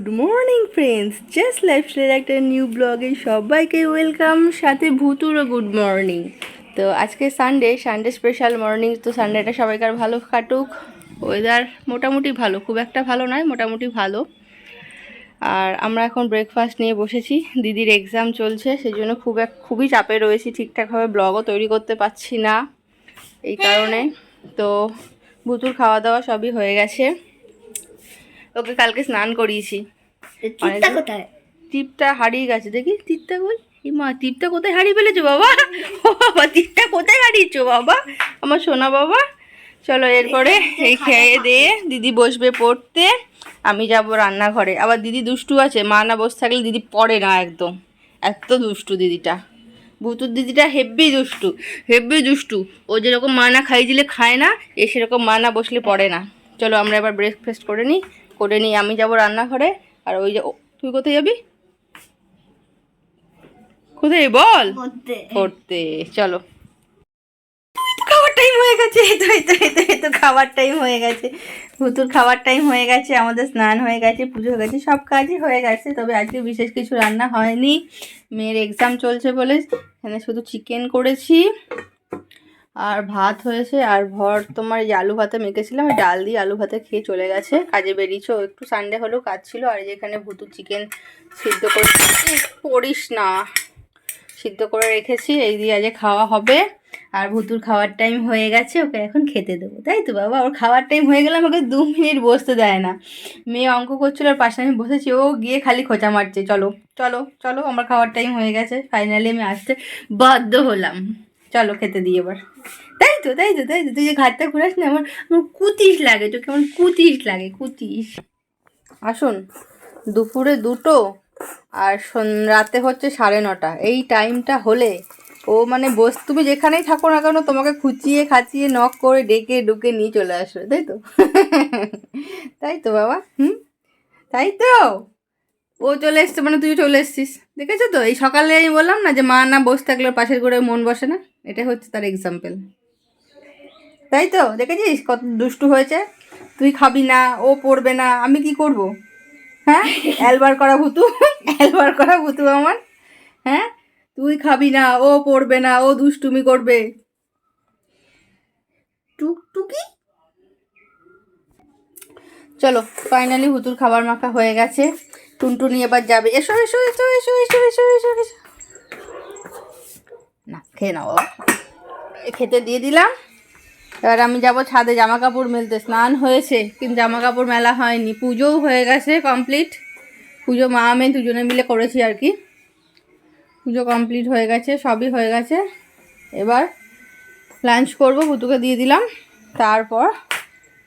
Good morning friends just lifestyle একটা new ব্লগে সবাইকে ওয়েলকাম সাথে ভুতুরও গুড মর্নিং তো আজকে সানডে সানডে স্পেশাল মর্নিং তো সানডেটা সবাইকার ভালো কাটুক। ওয়েদার মোটামুটি ভালো, খুব একটা ভালো নয়, মোটামুটি ভালো। আর আমরা এখন ব্রেকফাস্ট নিয়ে বসেছি, দিদির এক্সাম চলছে সেই জন্য খুব এক খুবই চাপে রয়েছি, ঠিকঠাকভাবে ব্লগও তৈরি করতে পারছি না, এই কারণে। তো ভুতুর খাওয়া দাওয়া সবই হয়ে গেছে। ওকে কালকে স্নান করিয়েছি। টিপটা কোথায়? টিপটা হারিয়ে গেছে দেখি টিপটা কই? মা টিপটা কোথায় হারিয়ে ফেলেছো বাবা? ও বাবা টিপটা কোথায় হারিয়েছো বাবা? আমার সোনা বাবা। চলো এরপরে এই খেয়ে দিয়ে দিদি বসবে পড়তে। আমি যাব রান্নাঘরে। আবার দিদি দুষ্টু আছে মা না বসে থাকলে দিদি পড়ে না একদম। এত দুষ্টু দিদিটা। ভুতুর দিদিটা হেব্বি দুষ্টু হেব্বি দুষ্টু। ও যেরকম মা না খাই দিলে খায় না এ সেরকম মা না বসলে পড়ে না। চলো আমরা এবার ব্রেকফাস্ট করে নিই। করে নিই আমি যাব রান্নাঘরে। আর ওই যে তুই কোথায় যাবি? কোথায়? বল। করতে পড়তে। চলো। খাবার টাইম হয়ে গেছে তো তো তো তো খাবার টাইম হয়ে গেছে। ভুতুর খাবার টাইম হয়ে গেছে আমাদের স্নান হয়ে গেছে পুজো হয়ে গেছে সব কাজই হয়ে গেছে তবে আজকে বিশেষ কিছু রান্না হয়নি। মেয়ের এক্সাম চলছে বলে এখানে শুধু চিকেন করেছি। আর ভাত হয়েছে আর ভর তোমার এই আলু ভাতে মেখেছিলাম ডাল দিয়ে আলু ভাতে খেয়ে চলে গেছে। কাজে বেরিয়েছে, একটু সানডে হলেও কাজ ছিল, আর যেখানে ভুতুর চিকেন সিদ্ধ করে পড়িস না। সিদ্ধ করে রেখেছি, এই দিয়ে আজকে খাওয়া হবে। আর ভুতুর খাওয়ার টাইম হয়ে গেছে, ওকে এখন খেতে দেবো। তাই তো বাবা? ওর খাওয়ার টাইম হয়ে গেলে আমাকে দু মিনিট বসতে দেয় না। মেয়ে অঙ্ক করছিল, আর পাশে আমি বসেছি, ও গিয়ে খালি খোঁচা মারছে। চলো চলো চলো, আমার খাওয়ার টাইম হয়ে গেছে। ফাইনালি আমি আসতে বাধ্য হলাম। চলো খেতে দিই এবার। তাই তো তাই তো তাই তো, তুই যে ঘাটটা ঘুরাস না, আমার আমার কুতিস লাগে তো কেমন কুতিস লাগে কুতিস আসুন, দুপুরে দুটো আর রাতে হচ্ছে সাড়ে নটা। এই টাইমটা হলে ও মানে বস, তুমি যেখানেই থাকো না কেন, তোমাকে খুঁচিয়ে খাচিয়ে নখ করে ডেকে ডুকে নিয়ে চলে আসবে, তাই তো? তাই তো বাবা, হুম? তাই তো? ও চলে এসছে মানে তুই চলে এসছিস। দেখেছ তো? এই সকালে আমি বললাম না যে মা না বসে থাকলে পাশের করে মন বসে না? এটা হচ্ছে তার এক্সাম্পল তাই তো? দেখেছিস কত দুষ্টু হয়েছে। তুই খাবি না ও পড়বে না আমি কি করব? হ্যাঁ? অ্যালবার করা ভুতু অ্যালবার করা ভুতু আমার। হ্যাঁ? তুই খাবি না ও পড়বে না ও দুষ্টুমি করবে। টুকটুকি? চলো ফাইনালি হুতুর খাবার মাখা হয়ে গেছে। টুনটুনি এবার যাবে। এসো এসো এসো এসো এসো এসো এসো এসো। না খেয়ে নাও এ খেতে দিয়ে দিলাম। এবার আমি যাব ছাদে জামা কাপড় মেলতে। স্নান হয়েছে কিন্তু জামা কাপড় মেলা হয়নি। পুজোও হয়ে গেছে কমপ্লিট পুজো মা আমি দুজনে মিলে করেছি আর কি। পুজো কমপ্লিট হয়ে গেছে সবই হয়ে গেছে। এবার লাঞ্চ করব পুতুকে দিয়ে দিলাম। তারপর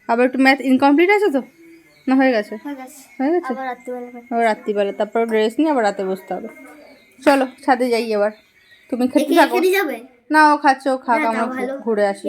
আবার একটু ম্যাথ ইনকমপ্লিট আছে তো? না হয়ে গেছে? হয়ে গেছে। আবার রাত্রিবেলা তারপর ড্রেস নিয়ে আবার রাতে বসতে হবে। চলো ছাদে যাই এবার। তুমি খেতে থাকো যাবে? না ও খাচ্ছে ও খাক আমরা। ঘুরে আসি।